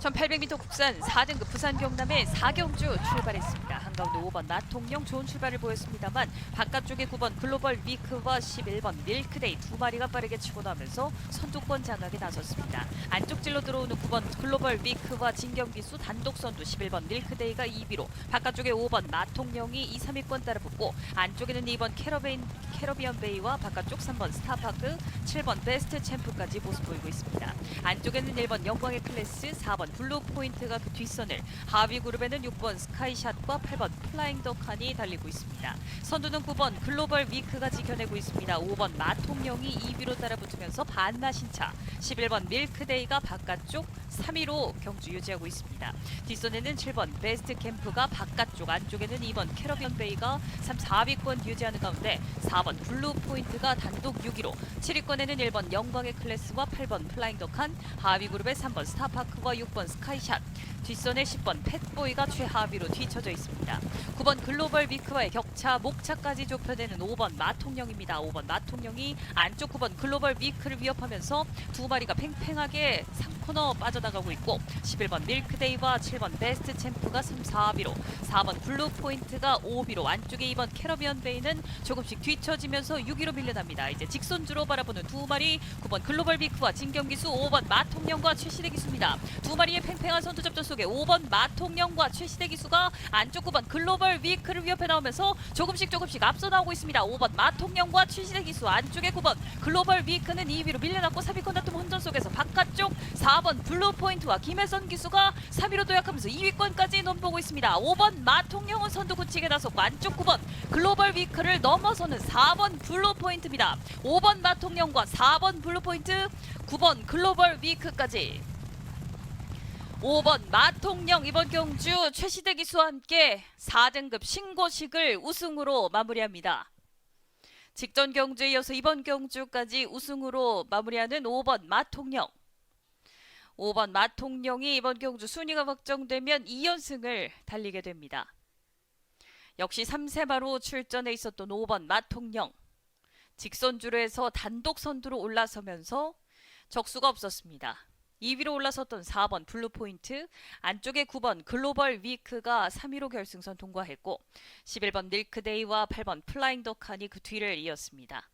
1800m 국산 4등급 부산 경남의 4경주 출발했습니다. 한가운데 5번 나통령 좋은 출발을 보였습니다만 바깥쪽에 9번 글로벌 위크와 11번 밀크데이 두 마리가 빠르게 치고 나면서 선두권 장악에 나섰습니다. 안쪽 질로 들어오는 9번 글로벌 위크와 진경기수 단독 선두 11번 밀크데이가 2위로 바깥쪽에 5번 나통령이 2, 3위권 따라붙고 안쪽에는 2번 캐러베인, 캐러비언 베이와 바깥쪽 3번 스타파크 7번 베스트 챔프까지 모습 보이고 있습니다. 안쪽에는 1번 영광의 클래스, 4번 블루 포인트가 그 뒷선을, 하위 그룹에는 6번 스카이샷과 8번 플라잉 더칸이 달리고 있습니다. 선두는 9번 글로벌 위크가 지켜내고 있습니다. 5번 마통령이 2위로 따라붙으면서 반나 신차, 11번 밀크데이가 바깥쪽 3위로 경주 유지하고 있습니다. 뒷선에는 7번 베스트 캠프가 바깥쪽, 안쪽에는 2번 캐러비언 베이가 3, 4위권 유지하는 가운데 4번 블루 포인트가 단독 6위로 7위권에는 1번 영광의 클래스와 8번 플라잉 더칸, 하위 그룹의 3번 스타파크와 6번 스카이샷, 뒷선에 10번 팻보이가 최하위로 뒤쳐져 있습니다. 9번 글로벌 위크와의 격차 목차까지 좁혀내는 5번 마통령입니다. 5번 마통령이 안쪽 9번 글로벌 위크를 위협하면서 두 마리가 팽팽하게 3코너 빠져 나가고 있고 11번 밀크데이와 7번 베스트 챔프가 3, 4위로 4번 블루 포인트가 5위로 안쪽에 2번 캐러비언 베이는 조금씩 뒤처지면서 6위로 밀려납니다. 이제 직선주로 바라보는 두 마리 9번 글로벌 위크와 진경기수 5번 마통령과 최시대 기수입니다. 두 마리의 팽팽한 선두 접전 속에 5번 마통령과 최시대 기수가 안쪽 9번 글로벌 위크를 위협해 나오면서 조금씩 조금씩 앞서 나오고 있습니다. 5번 마통령과 최시대 기수 안쪽에 9번 글로벌 위크는 2위로 밀려났고 3위권 다툼 혼전 속에서 바깥쪽 4번 블루 포인트와 김혜선 기수가 3위로 도약하면서 2위권까지 넘보고 있습니다. 5번 마통령은 선두 굳히게 나섰고 안쪽 9번 글로벌 위크를 넘어서는 4번 블루 포인트입니다. 5번 마통령과 4번 블루 포인트, 9번 글로벌 위크까지 5번 마통령 이번 경주 최시대 기수와 함께 4등급 신고식을 우승으로 마무리합니다. 직전 경주에 이어서 이번 경주까지 우승으로 마무리하는 5번 마통령. 5번 마통령이 이번 경주 순위가 확정되면 2연승을 달리게 됩니다. 역시 3세마로 출전해 있었던 5번 마통령. 직선주로 해서 단독 선두로 올라서면서 적수가 없었습니다. 2위로 올라섰던 4번 블루포인트, 안쪽에 9번 글로벌 위크가 3위로 결승선 통과했고 11번 밀크데이와 8번 플라잉 더칸이 그 뒤를 이었습니다.